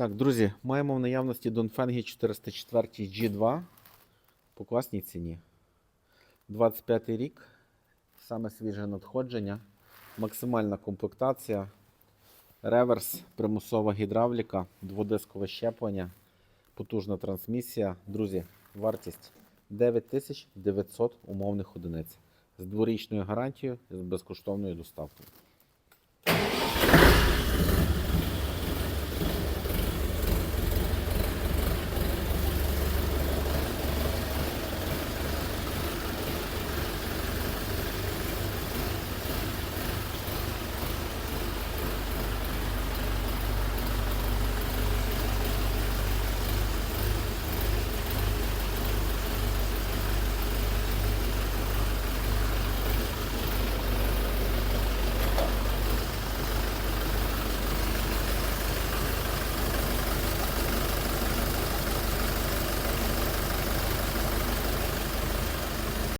Так, друзі, маємо в наявності Донфенгі 404 G2 по класній ціні. 25 рік, саме свіже надходження, максимальна комплектація, реверс, примусова гідравліка, дводискове щеплення, потужна трансмісія. Друзі, вартість 9900 умовних одиниць з дворічною гарантією і з безкоштовною доставкою.